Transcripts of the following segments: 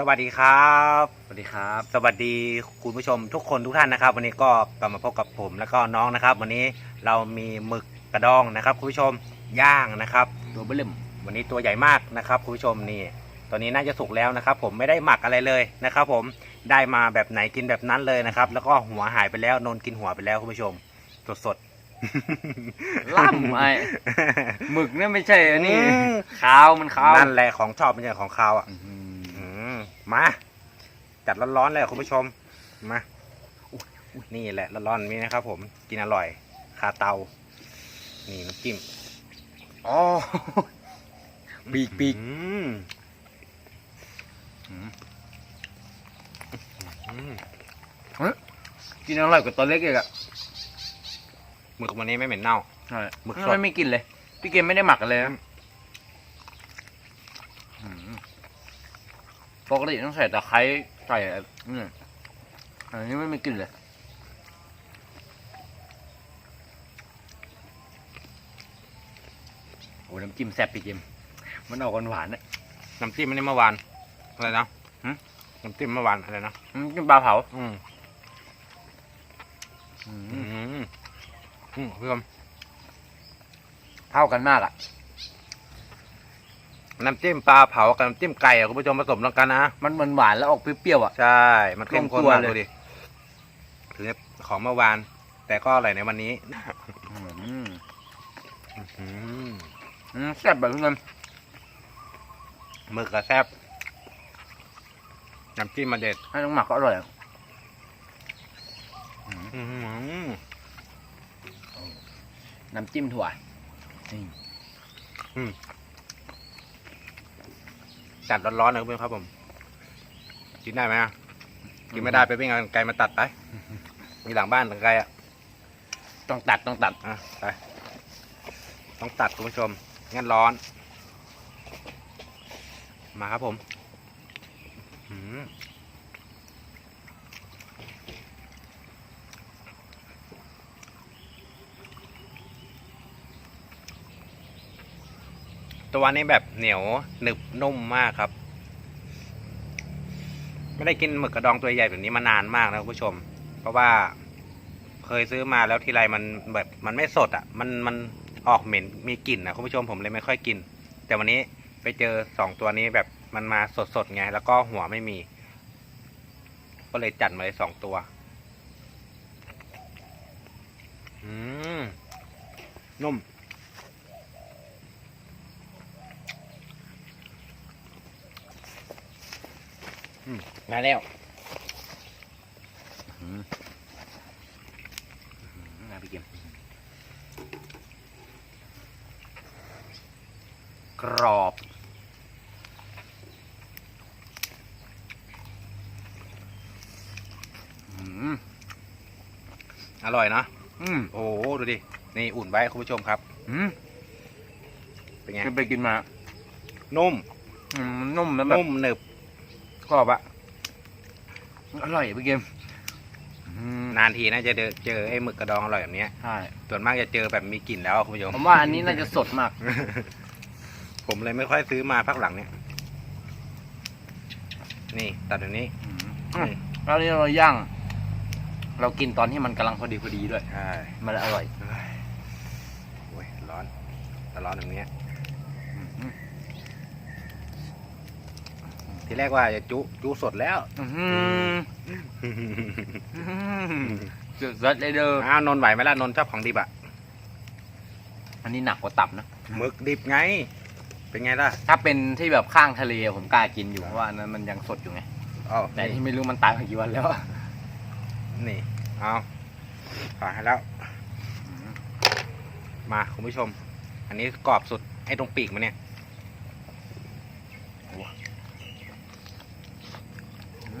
สวัสดีครับ สวัสดีครับ สวัสดีคุณผู้ชมทุกคนทุกท่านนะครับ วันนี้ก็กลับมาพบกับผมแล้วก็น้องนะครับ วันนี้เรามีหมึกกระดองนะครับ คุณผู้ชมย่างนะครับ ตัวเบลมวันนี้ตัวใหญ่มากนะครับ คุณผู้ชมนี่ตอนนี้น่าจะสุกแล้วนะครับ ผมไม่ได้หมักอะไรเลยนะครับ ผมได้มาแบบไหนกินแบบนั้นเลยนะครับ แล้วก็หัวหายไปแล้วนนกินหัวไปแล้วคุณผู้ชมสดสดๆล่ำไอ้หมึกเนี่ยไม่ใช่อันนี้อืมขาวมันขาวนั่นแหละของชอบเป็นอย่างของเขาอะอื้อหืออื มมาจัดร้อนๆเลยคุณผู้ชมมาอุ๊ยอุ๊ยนี่แหละร้อนๆนี้นะครับ ผมกินอร่อยคาเตา นี่น้ำจิ้มอ๋อปีกปีกอืมอืมกินอร่อยกว่าตัวเล็กอีกอะหมึกวันนี้ไม่เหม็นเน่าใช่หมึกสดไม่ไม่กินเลย พี่เกมไม่ได้หมักกันเลยนะอื้อหือ ปกติต้องใส่ตะไคร้ใส่อะไรนี่อันนี้ไม่ไม่กินเลยโอ้น้ำจิ้มแซ่บพี่เกมมันออกหวานๆนะน้ำจิ้มมันนี่เมื่อวานอะไรนะหึน้ำจิ้มเมื่อวานอะไรนะน้ำจิ้มปลาเผา อืมอือืมมอืมเพื่อนเท่ากันมากอะ น้ำจิ้มปลาเผากับน้ำจิ้มไก่อะคุณผู้ชมผสมกันนะมันเหมือนหวานแล้วออกเปรี้ยวๆอะ ใช่ มันเข้มข้นลงตัวมากเลย ดูดิถึงจะของเมื่อวาน แต่ก็อร่อยในวันนี้อืมอืมอืมแซ่บแบบนั้นหมึกกระแซบน้ำจิ้มมาเด็ดให้น้องหมักก็อร่อยอะอื้อหือน้ำจิ้มถั่วนี่ จัดร้อนๆนะคุณผู้ชมครับผม กินได้ไหมอะกินไม่ได้ไปวิ่งเอาไกลมาตัดไป มีหลังบ้านไกลอะต้องตัดต้องตัดอะไปต้องตัดคุณผู้ชม งั้นร้อน มาครับผม อื้อ ตัวนี้แบบเหนียวหนึบนุ่มมากครับ ไม่ได้กินหมึกกระดองตัวใหญ่แบบนี้มานานมากนะคุณผู้ชม เพราะว่าเคยซื้อมาแล้วทีไรมันแบบมันไม่สดอะ มันมันออกเหม็นมีกลิ่นอะคุณผู้ชมผมเลยไม่ค่อยกิน แต่วันนี้ไปเจอสองตัวนี้แบบมันมาสดสดๆไง แล้วก็หัวไม่มี ก็เลยจัดมาเลยสองตัว อืมนุ่ม มมาแล้วอืมนะพี่เกมกรอบอืมอร่อยเนอะอืมโอ้โหดูดิ นี่อุ่นไว้คุณผู้ชมครับ อืมเป็นไงกินไปกินมา นุ่มอืมมันนุ่มแล้วแบบนุ่มหนึบ กรอบอะอร่อยพี่เกมอืมนานทีน่าจะเจอเจอไอ้หมึกกระดองอร่อยแบบเนี้ยใช่ส่วนมากจะเจอแบบมีกลิ่นแล้วคุณผู้ชมผมว่าอันนี้น่าจะสดมาก ผมเลยไม่ค่อยซื้อมาพักหลังเนี่ยนี่ตัดแบบนี้อืมนี่แล้วนี่เราย่างเรากินตอนที่มันกำลังพอดีพอดีด้วยใช่มันเลยอร่อยเฮ้ยโอ้ยร้อนแต่ร้อนแบบเนี้ย ทีแรกว่าจะจุจุสดแล้วอื้อหือสุดยอดเลยเด้ออ้าวนนท์ไหวไหมล่ะนนท์ชอบของดิบอะอันนี้หนักกว่าตับนะหมึกดิบไง เป็นไงล่ะถ้าเป็นที่แบบข้างทะเลผมกล้ากินอยู่เพราะว่าอันนั้นมันยังสดอยู่ไงอ๋อแต่ที่ไม่รู้มันตายมากี่วันแล้ว นี่เอาขอให้แล้ว มาคุณผู้ชม อันนี้กรอบสุดไอ้ตรงปีกมันเนี่ย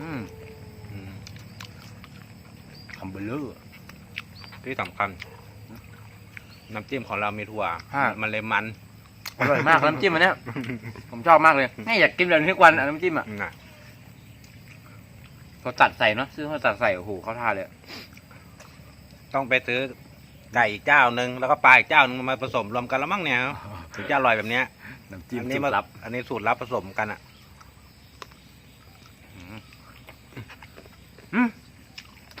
อืมอืมคำเบลเลอร์ ที่สำคัญ น้ำจิ้มของเรามีถั่ว ฮะ มันเลยมันอร่อยมากน้ำจิ้มอันเนี้ยผมชอบมากเลยนี่อยากกินแบบนี้ทุกวันอะน้ำจิ้มอะน่ะเขาตัดใส่เนาะซื้อเขาตัดใส่โอ้โหเขาทาเลยต้องไปซื้อไก่อีกเจ้าหนึ่งแล้วก็ปลาอีกเจ้าหนึงมาผสมรวมกันแล้วมั้งเนี่ยถึงจะอร่อยแบบเนี้ยน้ำจิ้มอันจิ้นี้มมาลับ อันนี้สูตรลับผสมกันอะ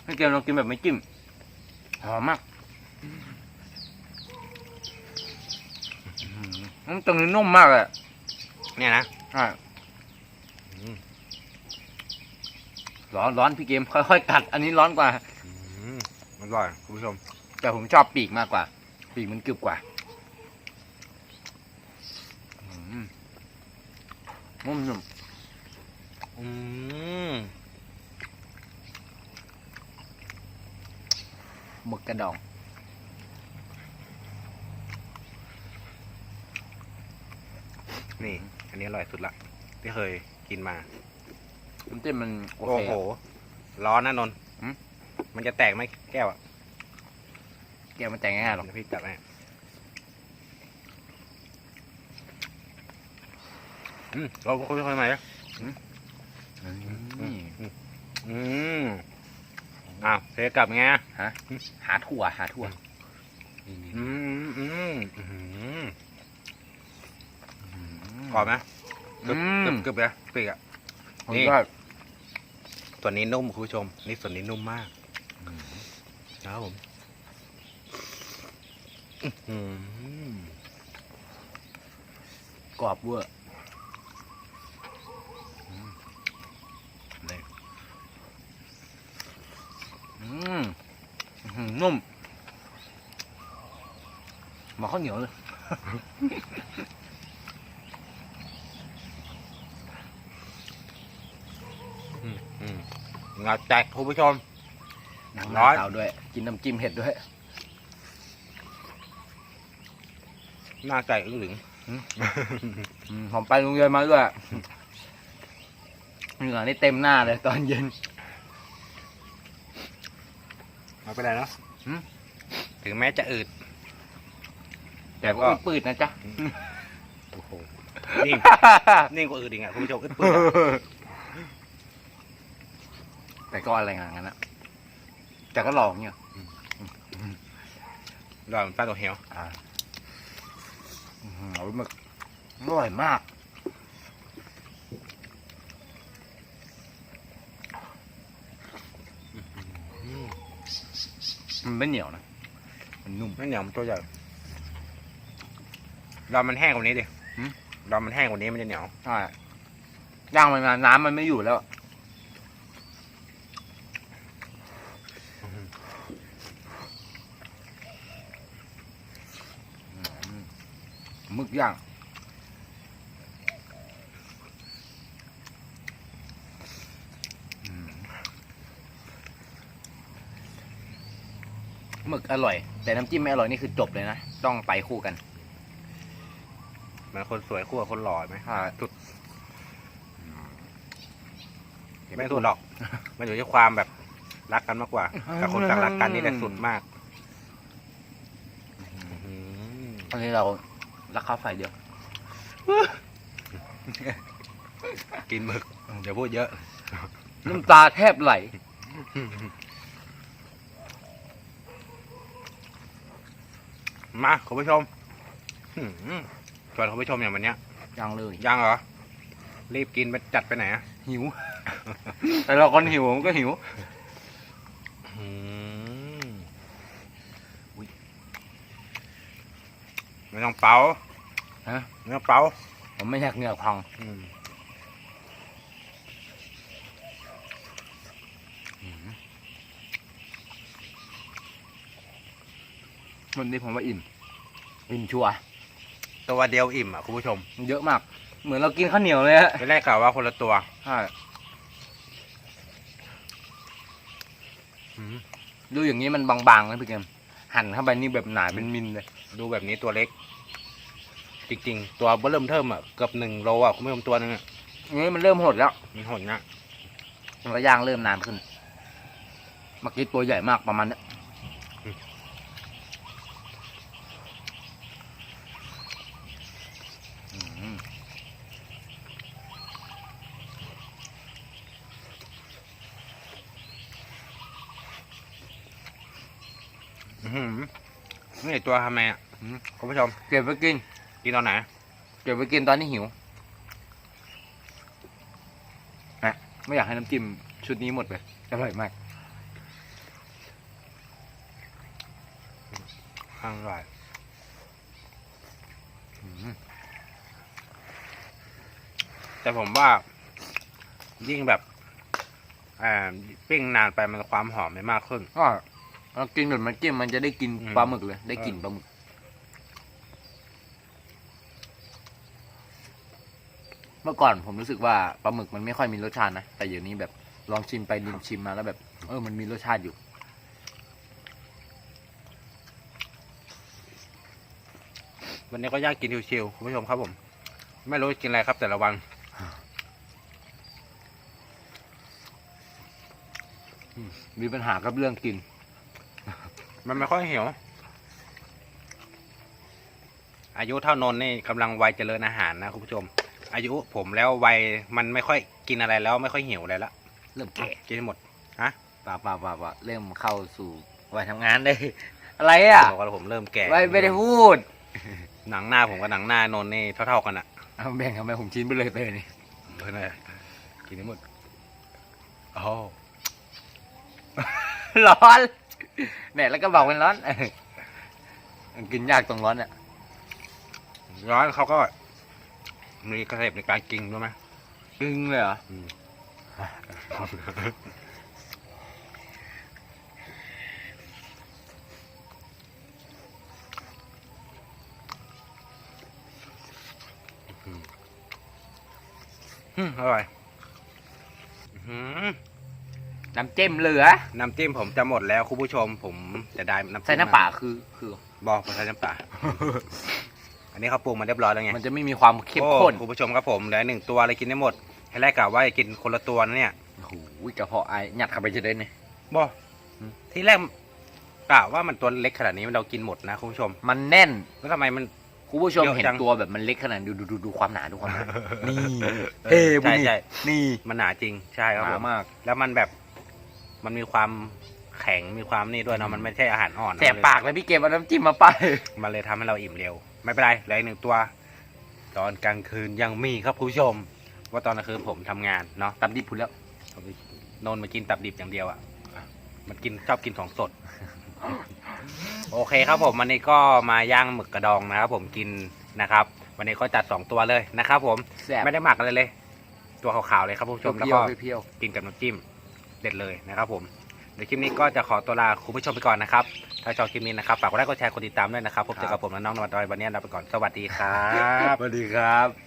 พี่เกมลองกินแบบไม่จิ้ม หอมมากอื้อหือตรงนี้นุ่มมากเลยอะเนี่ยนะใช่อืมร้อนร้อนพี่เกมค่อยๆกัด อันนี้ร้อนกว่า อืมอร่อยคุณผู้ชม แต่ผมชอบปีกมากกว่า ปีกมันกรึบกว่าอืมนุ่มนุ่มอืม หมึกกระดอง นี่ อันนี้อร่อยสุดละ ที่เคยกินมา น้ำจิ้มมันโอโอ้เคโหอะร้อนนะนนท์หืม มันจะแตกไหมแก้วอะแกวมันแต่งง่ายๆหรอกเดี๋ยวพี่จับให้อืมเราคุยกันใหม่นะนี่อืม อ้าวเทกลับไงหาถั่วหาถั่วนี่นี่อืมอืมอืมอืมกรอบไหมกรึบอืมกรึบกรึบเลยปีกอะผมนี่ก็ส่วนนี้นุ่มคุณผู้ชม นี่ส่วนนี้นุ่มมากนะครับผมอื้อหือกรอบเวอร์ เลย อืมอื้อหือ นุ่มเหมาข้าวเหนียวเลยอืมอืมงาแตกคุณผู้ชมน้ำร้อนเตาด้วย กินน้ำจิ้มเห็ดด้วย หน้าใจอึ้งหลึงอืมผมไปโรงเรียนมาด้วยเหงื่อนี่เต็มหน้าเลยตอนเย็น ไม่เป็นไรเนาะหืมถึงแม้จะอืด แต่ก็ปืดนะจ๊ะ โอ้โหนิ่ง นิ่งกว่าอืดอีกอะคุณผู้ชมอึดปืดอะแต่ก็อะไรงานนั้นนะแต่ก็ลองเนี่ยรอยมันปลาตัวเหี่ยว อ่าอื้อหือหมึกอร่อยมาก อืม มันไม่เหนียวนะ มันนุ่ม ไม่เหนียวมันตัวใหญ่รอมันแห้งกว่านี้ดิหืมรอมันแห้งกว่านี้มันจะเหนียว ใช่ย่างมันนานน้ำมันไม่อยู่แล้วหมึกย่าง หมึกอร่อย แต่น้ำจิ้มไม่อร่อยนี่คือจบเลยนะ ต้องไปคู่กันมันคนสวยคู่กับคนหล่อไหมอ่าสุดไม่สุดหรอก มันอยู่ที่ความแบบรักกันมากกว่าแต่คนต่างรักกันนี่แหละสุดมากอืมอันนี้เราราคาไฟเดียว กินหมึก เดี๋ยวพูดเยอะ น้ำตาแทบไหล มาคุณผู้ชมหืมชวนคุณผู้ชมอย่างวันเนี้ยยังเลยยังเหรอ รีบกินไปจัดไปไหนอะหิว แต่เราคนหิวมันก็หิวอืมอุ๊ยไม่ต้องเป่าฮะไม่ต้องเป่าผมไม่อยากเหงื่อพังอืม วันนี้ผมว่าอิ่ม อิ่มชัวร์ตัวเดียวอิ่มอะคุณผู้ชม เยอะมาก เหมือนเรากินข้าวเหนียวเลยฮะไปแรกกล่าวว่าคนละตัวใช่อืมดูอย่างนี้มันบางๆนะพี่เกมหั่นเข้าไปนี่แบบหนาเป็นมิลเลย ดูแบบนี้ตัวเล็ก จริงๆ ตัวเบิ่มเทิมอะเกือบหนึ่งโลอะคุณผู้ชมตัวหนึงอะอันนี้มันเริ่มหดแล้ว มีหนนะมันก็ย่างเริ่มนานขึ้นเมื่อกี้ตัวใหญ่มากประมาณเนี้ย นี่ตัวทำไมอะคุณผู้ชมเก็บไว้กิน กินตอนไหน เก็บไว้กินตอนนี้หิวนะไม่อยากให้น้ำจิ้มชุดนี้หมดไปอร่อยมากอร่อย แต่ผมว่า ยิ่งแบบอ่าปิ้งนานไปมันความหอมไม่มากขึ้น ก็เรากินแบบมันจิ้มมันจะได้กินอืม ปลาหมึกเลย ได้กลิ่นเออปลาหมึก เมื่อก่อนผมรู้สึกว่าปลาหมึกมันไม่ค่อยมีรสชาตินะ แต่เดี๋ยวนี้แบบลองชิมไปดิมชิมมาแล้วแบบ เออ มันมีรสชาติอยู่ วันนี้ก็ย่างกินชิวๆคุณผู้ชมครับผม ไม่รู้จะกินอะไรครับแต่ละวัน มีปัญหากับเรื่องกิน มันไม่ค่อยหิวอายุเท่านนท์นี่กำลังวัยเจริญอาหารนะคุณผู้ชม อายุผมแล้ววัยมันไม่ค่อยกินอะไรแล้วไม่ค่อยหิวอะไรละเริ่มแก่กินให้หมดป่าป่าป่าป่าเริ่มเข้าสู่วัยทำงานได้ อะไรอะบอกว่าผมเริ่มแก่ไม่ไม่ได้พูด หนังหน้าผมกับหนังหน้านนท์นี่เท่าๆกันอะเอาแบ่งทำไมผมชิ้นไปเลยไปนี่เพื่อนเลยกินให้หมดโอ้ ร้อนเนี่ยแล้วก็บอกมันร้อนเออมันกินยากตรงร้อนอะร้อนเขาก็ มีกระเสบในการกินด้วยไหมกึ่งเลยเหรออืมอืมอร่อยอื้อหือ น้ำจิ้มเหลือ น้ำจิ้มผมจะหมดแล้วคุณผู้ชม ผมจะได้น้ำจิ้มใส่น้ำป่าคือคือ บอกใส่น้ำป่า อันนี้เขาปรุงมาเรียบร้อยแล้วไงมันจะไม่มีความเข้มข้นโอ้คุณผู้ชมครับผมเหลือหนึ่งตัวเลยกินได้หมดให้แรกกะว่าจะกินคนละตัวนะเนี่ยโอ้โหกระเพาะไอหยัดเข้าไปจะได้เนี่ยบออืมที่แรกกะว่ามันตัวเล็กขนาดนี้เรากินหมดนะคุณผู้ชม มันแน่นแล้วทำไมมันคุณผู้ชมเยอะเห็นจังตัวแบบมันเล็กขนาดดูดูดูดูความหนาดูความหนานี่เอ้บุใช่นี่ใช่นี่มันหนาจริงใช่ครับหผนามมาก แล้วมันแบบ มันมีความแข็งมีความนี่ด้วยเนาะมันไม่ใช่อาหารอ่อนแสบปากเลยพี่เกมเอาน้ำจิ้มมาไปมันเลยทำให้เราอิ่มเร็ว ไม่เป็นไรเหลืออีกหนึ่งตัว ตอนกลางคืนยังมีครับคุณผู้ชม ว่าตอนกลางคืนผมทำงานเนาะตับดิบพูดแล้ว นนท์มากินตับดิบอย่างเดียวอะ่ะมันกินชอบกินของสด โอเคครับผมวันนี้ก็มาย่างหมึกกระดองนะครับผมกินนะครับ วันนี้ก็จัดสองตัวเลยนะครับผมแสบไม่ได้หมักอะไรเลย ตัวขาวๆเลยครับคุณผู้ชมแล้วเพี้ยก็วๆเพี้ยวกินกับน้ำจิ้ม เด็ดเลยนะครับผมเดี๋ยวคลิปนี้ก็จะขอตัวลาคุณผู้ชมไปก่อนนะครับ ถ้าชอบคลิปนี้นะครับฝากกดไลค์กดแชร์กดติดตามด้วยนะครับพบเจอกับผมและน้องนวัดดอยวันนี้ลาไปก่อนสวัสดีครับ สวัสดีครับ